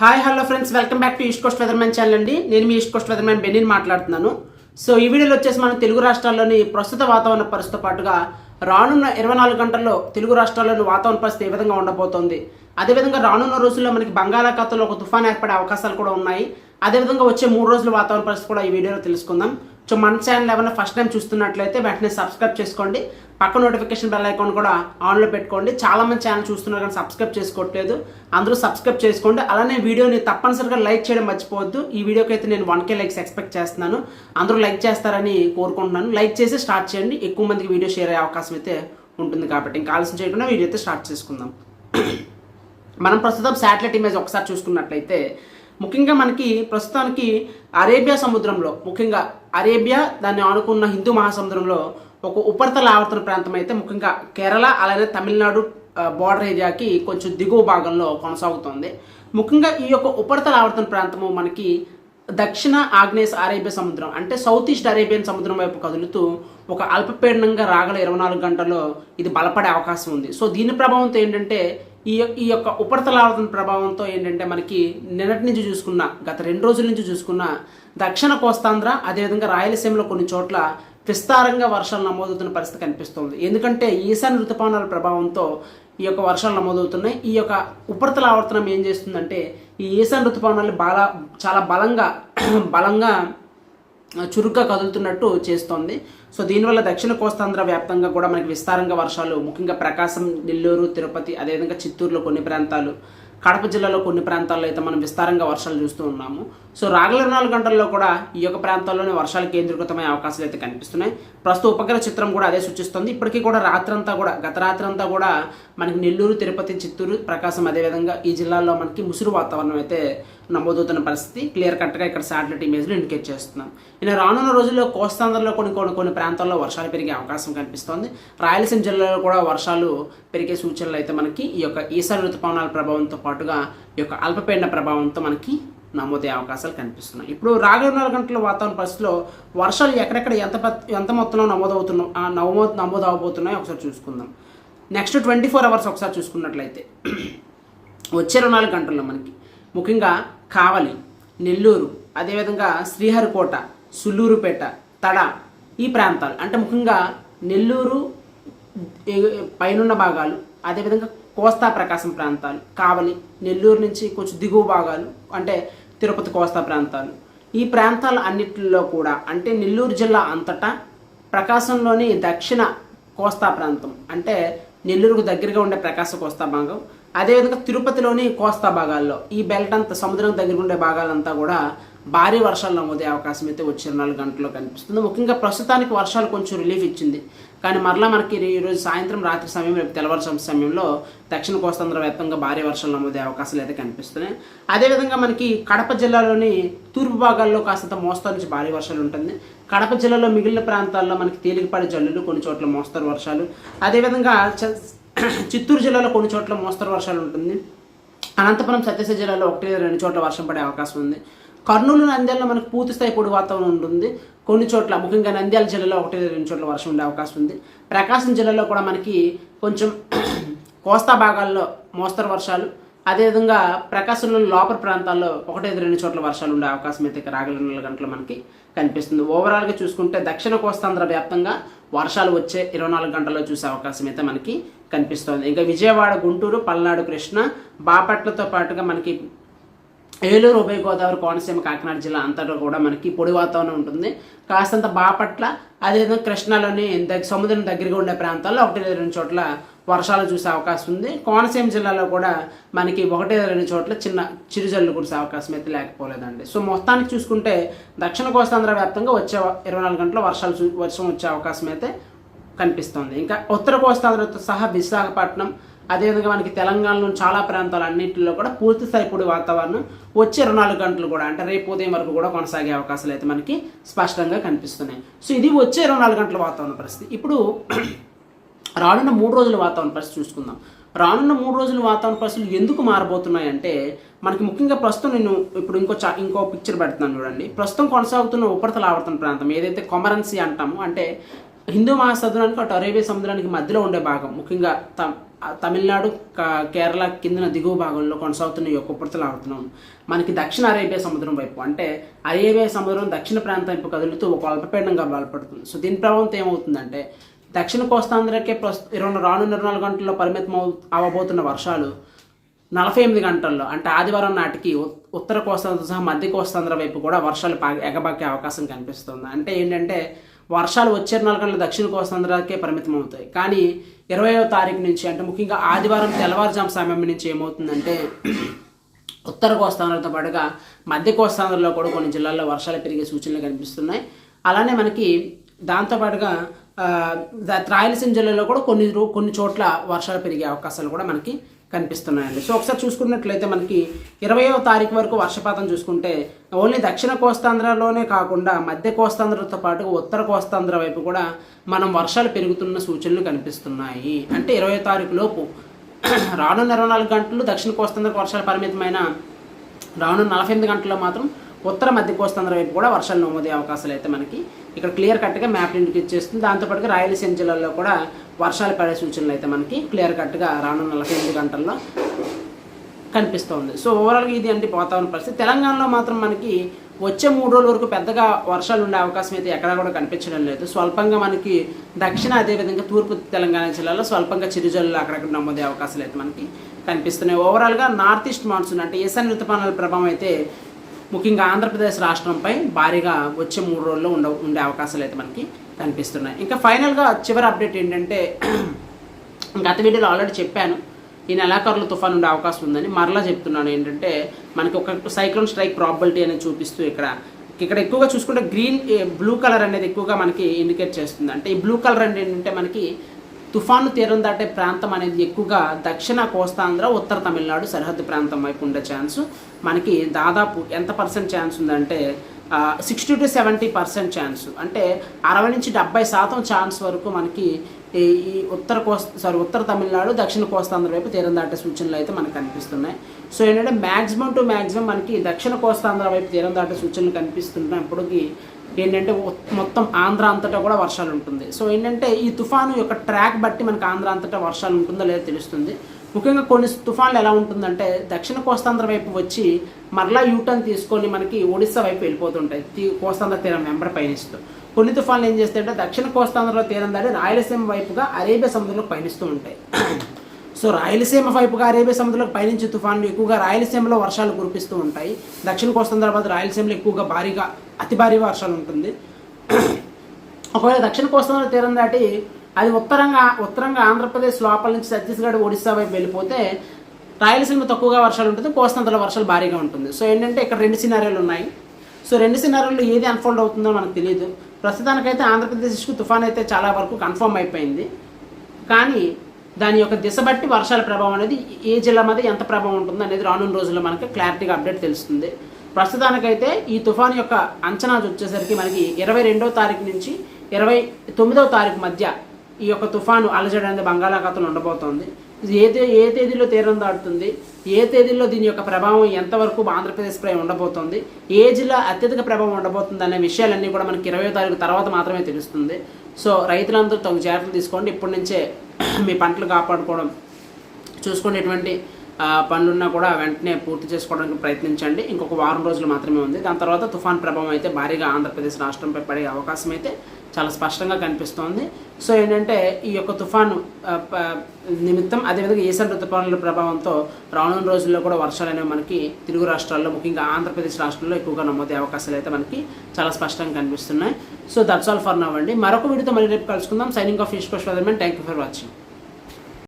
Hi hello friends welcome back to East Coast Weathermen channel అండి. నేను మీ East Coast Weathermen బెన్నీని మాట్లాడుతున్నాను. సో ఈ వీడియోలో వచ్చేసి మనం తెలుగు రాష్ట్రాల్లోని ప్రస్తుత వాతావరణ పరిస్థితితో పాటుగా రానున్న ఇరవై నాలుగు గంటల్లో తెలుగు రాష్ట్రాల్లోని వాతావరణ పరిస్థితి ఏ విధంగా ఉండబోతోంది? అదేవిధంగా రానున్న రోజుల్లో మనకి బంగాళాఖాతంలో ఒక తుఫాన్ ఏర్పడే అవకాశాలు కూడా ఉన్నాయి. అదేవిధంగా వచ్చే మూడు రోజుల వాతావరణ పరిస్థితి కూడా ఈ వీడియోలో తెలుసుకుందాం. సో మన ఛానల్ ఏమైనా ఫస్ట్ టైం చూస్తున్నట్లయితే వెంటనే సబ్స్క్రైబ్ చేసుకోండి. పక్క నోటిఫికేషన్ బెల్ ఐకాన్ కూడా ఆన్లో పెట్టుకోండి. చాలా మంది ఛానల్ చూస్తున్నారు కానీ సబ్స్క్రైబ్ చేసుకోవట్లేదు. అందరూ సబ్స్క్రైబ్ చేసుకోండి. అలానే వీడియోని తప్పనిసరిగా లైక్ చేయడం మర్చిపోవద్దు. ఈ వీడియోకి అయితే నేను వన్ కే లైక్స్ ఎక్స్పెక్ట్ చేస్తున్నాను. అందరూ లైక్ చేస్తారని కోరుకుంటున్నాను. లైక్ చేసి స్టార్ట్ చేయండి. ఎక్కువ మందికి వీడియో షేర్ అయ్యే అవకాశం అయితే ఉంటుంది కాబట్టి ఇంకా ఆలస్యం చేయకుండా వీడియో అయితే స్టార్ట్ చేసుకుందాం. మనం ప్రస్తుతం శాటిలైట్ ఇమేజ్ ఒకసారి చూసుకున్నట్లయితే ముఖ్యంగా మనకి ప్రస్తుతానికి అరేబియా సముద్రంలో ముఖ్యంగా అరేబియా దాన్ని ఆనుకున్న హిందూ మహాసముద్రంలో ఒక ఉపరితల ఆవర్తన ప్రాంతం అయితే ముఖ్యంగా కేరళ అలానే తమిళనాడు బార్డర్ ఏరియాకి కొంచెం దిగువ భాగంలో కొనసాగుతోంది. ముఖ్యంగా ఈ యొక్క ఉపరితల ఆవర్తన ప్రాంతము మనకి దక్షిణ ఆగ్నేయ అరేబియా సముద్రం అంటే సౌత్ ఈస్ట్ అరేబియన్ సముద్రం వైపు కదులుతూ ఒక అల్పపీడనంగా రాగల ఇరవై నాలుగు గంటల్లో ఇది బలపడే అవకాశం ఉంది. సో దీని ప్రభావంతో ఏంటంటే ఈ యొక్క ఈ యొక్క ఉపరితలావర్తన ప్రభావంతో ఏంటంటే మనకి నిన్నటి నుంచి చూసుకున్న గత రెండు రోజుల నుంచి చూసుకున్న దక్షిణ కోస్తాంధ్ర అదేవిధంగా రాయలసీమలో కొన్ని చోట్ల విస్తారంగా వర్షాలు నమోదవుతున్న పరిస్థితి కనిపిస్తుంది. ఎందుకంటే ఈశాన్య ఋతుపవనాల ప్రభావంతో ఈ యొక్క వర్షాలు నమోదవుతున్నాయి. ఈ యొక్క ఉపరితల ఆవర్తనం ఏం చేస్తుందంటే ఈ ఈశాన్య ఋతుపవనాలు బాగా చాలా బలంగా బలంగా చురుగ్గా కదులుతున్నట్టు చేస్తోంది. సో దీనివల్ల దక్షిణ కోస్తాంధ్ర వ్యాప్తంగా కూడా మనకి విస్తారంగా వర్షాలు ముఖ్యంగా ప్రకాశం నెల్లూరు తిరుపతి అదేవిధంగా చిత్తూరులో కొన్ని ప్రాంతాలు కడప జిల్లాలో కొన్ని ప్రాంతాల్లో అయితే మనం విస్తారంగా వర్షాలు చూస్తూ ఉన్నాము. సో రాగల నాలుగు గంటల్లో కూడా ఈ యొక్క ప్రాంతాల్లోనే వర్షాలు కేంద్రీకృతమయ్యే అవకాశాలు అయితే కనిపిస్తున్నాయి. ప్రస్తుత ఉపగ్రహ చిత్రం కూడా అదే సూచిస్తుంది. ఇప్పటికీ కూడా రాత్రంతా కూడా గత రాత్రంతా కూడా మనకి నెల్లూరు తిరుపతి చిత్తూరు ప్రకాశం అదేవిధంగా ఈ జిల్లాల్లో మనకి ముసురు వాతావరణం అయితే నమోదవుతున్న పరిస్థితి. క్లియర్ కట్గా ఇక్కడ శాటిలైట్ ఇమేజ్లో ఇండికేట్ చేస్తున్నాం. ఇలా రానున్న రోజుల్లో కోస్తాంధ్రలో కొన్ని కొన్ని కొన్ని ప్రాంతాల్లో వర్షాలు పెరిగే అవకాశం కనిపిస్తోంది. రాయలసీమ జిల్లాలో కూడా వర్షాలు పెరిగే సూచనలు అయితే మనకి ఈ యొక్క ఈశాన్య ఋతుపవనాల ప్రభావంతో పాటుగా ఈ యొక్క అల్పపీడన ప్రభావంతో మనకి నమోదయ్యే అవకాశాలు కనిపిస్తున్నాయి. ఇప్పుడు రాగల నాలుగు గంటల వాతావరణ పరిస్థితిలో వర్షాలు ఎక్కడెక్కడ ఎంత ఎంత మొత్తంలో నమోదవుతున్నా నమో నమోదు అవబోతున్నాయో ఒకసారి చూసుకుందాం. నెక్స్ట్ ట్వంటీ ఫోర్ అవర్స్ ఒకసారి చూసుకున్నట్లయితే వచ్చే ఇరవై నాలుగు గంటల్లో మనకి ముఖ్యంగా కావలి నెల్లూరు అదేవిధంగా శ్రీహరికోట సుల్లూరుపేట తడ ఈ ప్రాంతాలు. అంటే ముఖ్యంగా నెల్లూరు పైనున్న భాగాలు అదేవిధంగా కోస్తా ప్రకాశం ప్రాంతాలు కావలి నెల్లూరు నుంచి కొంచెం దిగువ భాగాలు అంటే తిరుపతి కోస్తా ప్రాంతాలు. ఈ ప్రాంతాల అన్నిటిలో కూడా అంటే నెల్లూరు జిల్లా అంతటా ప్రకాశంలోని దక్షిణ కోస్తా ప్రాంతం అంటే నెల్లూరుకు దగ్గరగా ఉండే ప్రకాశ కోస్తా భాగం అదేవిధంగా తిరుపతిలోని కోస్తా భాగాల్లో ఈ బెల్ట్ అంతా సముద్రం దగ్గర ఉండే భాగాలంతా కూడా భారీ వర్షాలు నమోదే అవకాశం అయితే వచ్చే నాలుగు గంటల్లో కనిపిస్తుంది. ముఖ్యంగా ప్రస్తుతానికి వర్షాలు కొంచెం రిలీఫ్ ఇచ్చింది. కానీ మరలా మనకి ఈరోజు సాయంత్రం రాత్రి సమయం రేపు తెల్లవారు సమయంలో దక్షిణ కోస్తాంధ్ర వ్యాప్తంగా భారీ వర్షాలు నమోదే అవకాశాలు అయితే కనిపిస్తున్నాయి. అదేవిధంగా మనకి కడప జిల్లాలోని తూర్పు భాగాల్లో కాస్తంత మోస్తరు నుంచి భారీ వర్షాలు ఉంటుంది. కడప జిల్లాలో మిగిలిన ప్రాంతాల్లో మనకి తేలికపాటి జల్లులు కొన్ని చోట్ల మోస్తరు వర్షాలు. అదేవిధంగా చ- చిత్తూరు జిల్లాలో కొన్ని చోట్ల మోస్తరు వర్షాలు ఉంటుంది. అనంతపురం సత్యసాయి జిల్లాలో ఒకటి రెండు చోట్ల వర్షం పడే అవకాశం ఉంది. కర్నూలు నంద్యాలలో మనకు పూర్తి స్థాయి పొడి వాతావరణం ఉంటుంది. కొన్ని చోట్ల ముఖ్యంగా నంద్యాల జిల్లాలో ఒకటి రెండు చోట్ల వర్షం ఉండే అవకాశం ఉంది. ప్రకాశం జిల్లాలో కూడా మనకి కొంచెం కోస్తా భాగాల్లో మోస్తరు వర్షాలు అదేవిధంగా ప్రకాశంలో లోపల ప్రాంతాల్లో ఒకటి రెండు చోట్ల వర్షాలు ఉండే అవకాశం అయితే రాగల గంటలు మనకి కనిపిస్తుంది. ఓవరాల్గా చూసుకుంటే దక్షిణ కోస్తాంధ్ర వ్యాప్తంగా వర్షాలు వచ్చే ఇరవై నాలుగు గంటల్లో చూసే అవకాశం అయితే మనకి కనిపిస్తుంది. ఇంకా విజయవాడ గుంటూరు పల్నాడు కృష్ణ బాపట్లతో పాటుగా మనకి ఏలూరు ఉభయ గోదావరి కోనసీమ కాకినాడ జిల్లా అంతటా కూడా మనకి పొడి వాతావరణం ఉంటుంది. కాస్తంత బాపట్ల అదేవిధంగా కృష్ణాలోని సముద్రం దగ్గరగా ఉండే ప్రాంతాల్లో ఒకటి రెండు చోట్ల వర్షాలు చూసే అవకాశం ఉంది. కోనసీమ జిల్లాలో కూడా మనకి ఒకటి రెండు చోట్ల చిన్న చిరుజల్లు కురిసే అవకాశం అయితే లేకపోలేదండి. సో మొత్తానికి చూసుకుంటే దక్షిణ కోస్తాంధ్ర వ్యాప్తంగా వచ్చే ఇరవై నాలుగు గంటల వర్షాలు చూ- వర్షం వచ్చే అవకాశం అయితే కనిపిస్తుంది. ఇంకా ఉత్తర కోస్తాంధ్రతో సహా విశాఖపట్నం అదేవిధంగా మనకి తెలంగాణలోని చాలా ప్రాంతాలు అన్నింటిలో కూడా పూర్తి స్థాయి వాతావరణం వచ్చే ఇరవై నాలుగు గంటలు కూడా అంటే రేపు ఉదయం వరకు కూడా కొనసాగే అవకాశాలు అయితే మనకి స్పష్టంగా కనిపిస్తున్నాయి. సో ఇది వచ్చే ఇరవై నాలుగు గంటల వాతావరణ పరిస్థితి. ఇప్పుడు రానున్న మూడు రోజుల వాతావరణ పరిస్థితి చూసుకుందాం. రానున్న మూడు రోజుల వాతావరణ పరిస్థితులు ఎందుకు మారబోతున్నాయి అంటే మనకి ముఖ్యంగా ప్రస్తుతం నేను ఇప్పుడు ఇంకో చా ఇంకో పిక్చర్ పెడుతున్నాను చూడండి. ప్రస్తుతం కొనసాగుతున్న ఉపరితల ఆవర్తన ప్రాంతం ఏదైతే కొమరన్సీ అంటామో అంటే హిందూ మహాసముద్రానికి అటు అరేబియా సముద్రానికి మధ్యలో ఉండే భాగం ముఖ్యంగా త- తమిళనాడు క- కేరళ కిందన దిగువ భాగంలో కొనసాగుతున్న ఈ యొక్క ఉపరితల ఆవర్తనం. మనకి దక్షిణ అరేబియా సముద్రం వైపు అంటే అరేబియా సముద్రం దక్షిణ ప్రాంతం వైపు కదులుతూ ఒక అల్పపీడనంగా బలపడుతుంది. సో దీని ప్రభావంతో ఏమవుతుందంటే దక్షిణ కోస్తాంధ్రకే ప్రస్తు ఇరవై రానున్న ఇరవై నాలుగు గంటల్లో పరిమితం అవ- అవ్వబోతున్న వర్షాలు నలభై ఎనిమిది గంటల్లో అంటే ఆదివారం నాటికి ఉత్తర కోస్తాంధ్ర సహా మధ్య కోస్తాంధ్ర వైపు కూడా వర్షాలు పా ఎగబాకే అవకాశం కనిపిస్తుంది. అంటే ఏంటంటే వర్షాలు వచ్చే నాలుగు గంటల దక్షిణ కోస్తాంధ్రకే పరిమితం అవుతాయి. కానీ ఇరవయో తారీఖు నుంచి అంటే ముఖ్యంగా ఆదివారం తెల్లవారుజాము సమయం నుంచి ఏమవుతుందంటే ఉత్తర కోస్తాంధ్రతో పాటుగా మధ్య కోస్తాంధ్రలో కూడా కొన్ని జిల్లాల్లో వర్షాలు పెరిగే సూచనలు కనిపిస్తున్నాయి. అలానే మనకి దాంతోపాటుగా రాయలసీమ జిల్లాలో కూడా కొన్ని కొన్ని చోట్ల వర్షాలు పెరిగే అవకాశాలు కూడా మనకి కనిపిస్తున్నాయండి. సో ఒకసారి చూసుకున్నట్లయితే మనకి ఇరవయో తారీఖు వరకు వర్షపాతం చూసుకుంటే ఓన్లీ దక్షిణ కోస్తాంధ్రలోనే కాకుండా మధ్య కోస్తాంధ్రతో పాటు ఉత్తర కోస్తాంధ్ర వైపు కూడా మనం వర్షాలు పెరుగుతున్న సూచనలు కనిపిస్తున్నాయి. అంటే ఇరవై తారీఖు లోపు రానున్న ఇరవై నాలుగు గంటలు దక్షిణ కోస్తాంధ్రకు వర్షాలు పరిమితమైన రానున్న నలభై ఎనిమిది గంటల్లో మాత్రం ఉత్తర మధ్య కోస్తాంధ్ర వైపు కూడా వర్షాలు నమోదయ్యే అవకాశాలు అయితే మనకి ఇక్కడ క్లియర్ కట్గా మ్యాప్ ఇంటికి ఇచ్చేస్తుంది దాంతోపాటుగా రాయలసీమ జిల్లాలో కూడా వర్షాలు పడే సూచనలు అయితే మనకి క్లియర్ కట్గా రానున్న నలభై ఎనిమిది గంటల్లో కనిపిస్తోంది. సో ఓవరాల్గా ఇది అంటే వాతావరణ పరిస్థితి. తెలంగాణలో మాత్రం మనకి వచ్చే మూడు రోజుల వరకు పెద్దగా వర్షాలు ఉండే అవకాశం అయితే ఎక్కడా కూడా కనిపించడం లేదు. స్వల్పంగా మనకి దక్షిణ అదేవిధంగా తూర్పు తెలంగాణ జిల్లాలో స్వల్పంగా చిరుజల్లు అక్కడక్కడ నమోదే అవకాశాలు అయితే మనకి కనిపిస్తున్నాయి. ఓవరాల్గా నార్త్ ఈస్ట్ మాన్సూన్ అంటే ఈశాన్య ఋతుపవనాల ప్రభావం అయితే ముఖ్యంగా ఆంధ్రప్రదేశ్ రాష్ట్రంపై భారీగా వచ్చే మూడు రోజుల్లో ఉండ ఉండే అవకాశాలు అయితే మనకి కనిపిస్తున్నాయి. ఇంకా ఫైనల్గా చివరి అప్డేట్ ఏంటంటే గత వీడియోలో ఆల్రెడీ చెప్పాను ఈ నెలాఖరులో తుఫాన్ ఉండే అవకాశం ఉందని. మరలా చెప్తున్నాను ఏంటంటే మనకి ఒక సైక్లోన్ స్ట్రైక్ ప్రాబిలిటీ అనేది చూపిస్తూ ఇక్కడ ఇక్కడ ఎక్కువగా చూసుకుంటే గ్రీన్ బ్లూ కలర్ అనేది ఎక్కువగా మనకి ఇండికేట్ చేస్తుంది. అంటే ఈ బ్లూ కలర్ అంటే ఏంటంటే మనకి తుఫాను తీరం దాటే ప్రాంతం అనేది ఎక్కువగా దక్షిణ కోస్తాంధ్ర ఉత్తర తమిళనాడు సరిహద్దు ప్రాంతం వైపు ఉండే ఛాన్స్ మనకి దాదాపు ఎంత పర్సెంట్ ఛాన్స్ ఉందంటే sixty to seventy percent chance అంటే అరవై నుంచి డెబ్బై శాతం ఛాన్స్ వరకు మనకి ఈ ఉత్తర కోస్తా సారీ ఉత్తర తమిళనాడు దక్షిణ కోస్తాంధ్ర వైపు తీరం దాటే సూచనలు అయితే మనకు కనిపిస్తున్నాయి. సో ఏంటంటే మ్యాక్సిమం టు మ్యాక్సిమం మనకి దక్షిణ కోస్తాంధ్ర వైపు తీరం దాటే సూచనలు కనిపిస్తున్నప్పటికీ ఏంటంటే మొత్తం ఆంధ్ర అంతటా కూడా వర్షాలు ఉంటుంది సో ఏంటంటే ఈ తుఫాను యొక్క ట్రాక్ బట్టి మనకు ఆంధ్ర అంతటా వర్షాలు ఉంటుందో లేదో తెలుస్తుంది. ముఖ్యంగా కొన్ని తుఫాన్లు ఎలా ఉంటుందంటే దక్షిణ కోస్తాంధ్ర వైపు వచ్చి మరలా యూటర్న్ తీసుకొని మనకి ఒడిస్సా వైపు వెళ్ళిపోతుంటాయి. కోస్తాంధ్ర తీరం వెంబడి పయనిస్తూ. కొన్ని తుఫాన్లు ఏం చేస్తాయంటే దక్షిణ కోస్తాంధ్రలో తీరం దాటి రాయలసీమ వైపుగా అరేబియా సముద్రంలో పయనిస్తూ ఉంటాయి. సో రాయలసీమ వైపుగా అరేబియా సముద్రంలోకి పయనించే తుఫాన్లు ఎక్కువగా రాయలసీమలో వర్షాలు కురిపిస్తూ ఉంటాయి. దక్షిణ కోస్తాంధ్ర రాయలసీమలో ఎక్కువగా భారీగా అతి భారీ వర్షాలు ఉంటుంది. ఒకవేళ దక్షిణ కోస్తాంధ్ర తీరం దాటి అది ఉత్తరంగా ఉత్తరంగా ఆంధ్రప్రదేశ్ లోపల నుంచి ఛత్తీస్గఢ్ ఒడిస్సా వైపు వెళ్ళిపోతే రాయలసీమ తక్కువగా వర్షాలు ఉంటుంది కోస్తాంధ్రలో వర్షాలు భారీగా ఉంటుంది. సో ఏంటంటే ఇక్కడ రెండు సినారీలు ఉన్నాయి. సో రెండు సినారీలు ఏది అన్ఫోల్డ్ అవుతుందో మనకు తెలియదు ప్రస్తుతానికైతే ఆంధ్రప్రదేశ్కు తుఫాన్ అయితే చాలా వరకు కన్ఫర్మ్ అయిపోయింది. కానీ దాని యొక్క దిశ బట్టి వర్షాల ప్రభావం అనేది ఏ జిల్లా మీద ఎంత ప్రభావం ఉంటుందో అనేది రానున్న రోజుల్లో మనకి క్లారిటీగా అప్డేట్ తెలుస్తుంది. ప్రస్తుతానికైతే ఈ తుఫాన్ యొక్క అంచనాలు వచ్చేసరికి మనకి ఇరవై రెండో తారీఖు నుంచి ఇరవై తొమ్మిదవ తారీఖు మధ్య ఈ యొక్క తుఫాను అలజడి అనేది బంగాళాఖాతంలో ఉండబోతోంది. ఇది ఏ తే ఏ తేదీలో తీరం దాటుతుంది? ఏ తేదీలో దీని యొక్క ప్రభావం ఎంతవరకు ఆంధ్రప్రదేశ్పై ఉండబోతోంది? ఏ జిల్లా అత్యధిక ప్రభావం ఉండబోతుంది అనే విషయాలన్నీ కూడా మనకి ఇరవై తారీఖు తర్వాత మాత్రమే తెలుస్తుంది. సో రైతులందరూ తగు జాగ్రత్తలు తీసుకోండి. ఇప్పటి నుంచే మీ పంటలు కాపాడుకోవడం చూసుకునేటువంటి పనులున్నా కూడా వెంటనే పూర్తి చేసుకోవడానికి ప్రయత్నించండి. ఇంకొక వారం రోజులు మాత్రమే ఉంది. దాని తర్వాత తుఫాన్ ప్రభావం అయితే భారీగా ఆంధ్రప్రదేశ్ రాష్ట్రంపై పడే అవకాశం అయితే చాలా స్పష్టంగా కనిపిస్తోంది. సో ఏంటంటే ఈ యొక్క తుఫాను ప- నిమిత్తం అదేవిధంగా ఈశాన్య ఋతుపవనాల ప్రభావంతో రానున్న రోజుల్లో కూడా వర్షాలు అనేవి మనకి తెలుగు రాష్ట్రాల్లో ముఖ్యంగా ఆంధ్రప్రదేశ్ రాష్ట్రంలో ఎక్కువగా నమోదే అవకాశాలు అయితే మనకి చాలా స్పష్టంగా కనిపిస్తున్నాయి. So that's all for now అండి. మరొక వీడియోతో మళ్ళీ రేపు కలుసుకుందాం. Signing off east coast thank you for watching.